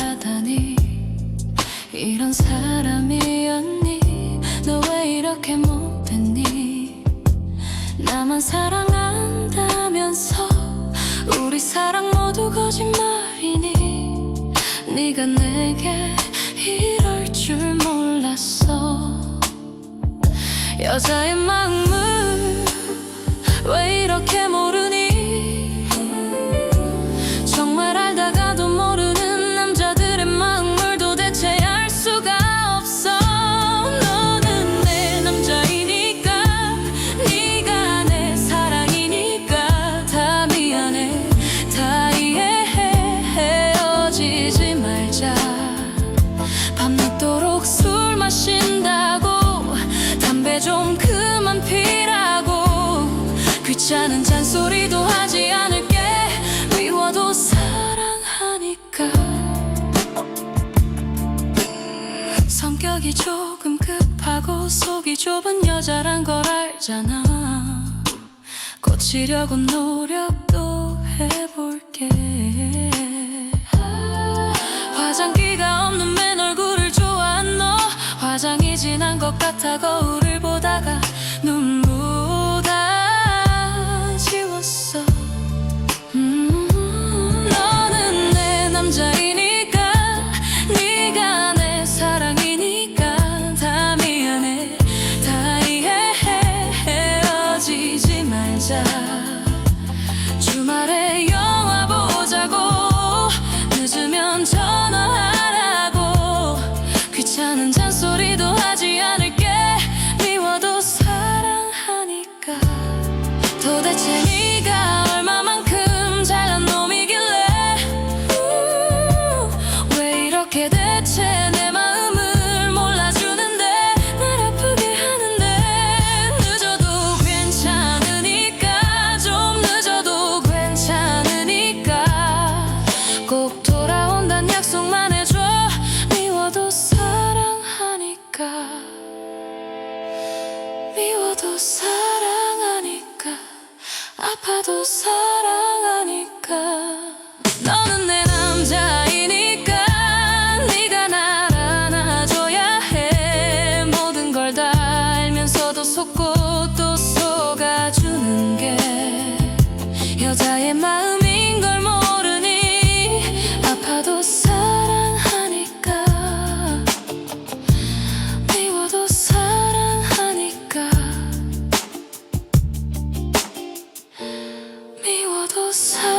하다니 이런 사람이었니? 너 왜 이렇게 못됐니? 나만 사랑한다면서 우리 사랑 모두 거짓말이니? 네가 내게 이럴 줄 몰랐어. 여자의 마음 좀 그만 피라고. 귀찮은 잔소리도 하지 않을게. 미워도 사랑하니까. 성격이 조금 급하고 속이 좁은 여자란 걸 알잖아. 고치려고 노력도 해볼게 것 같아 거울을 보다가 대체 내 마음을 몰라주는데 날 아프게 하는데 늦어도 괜찮으니까 좀 늦어도 괜찮으니까. 꼭 돌아온단 약속만 해줘. 미워도 사랑하니까. 미워도 사랑하니까. 아파도 사랑하니까. 너는 내 남자 closer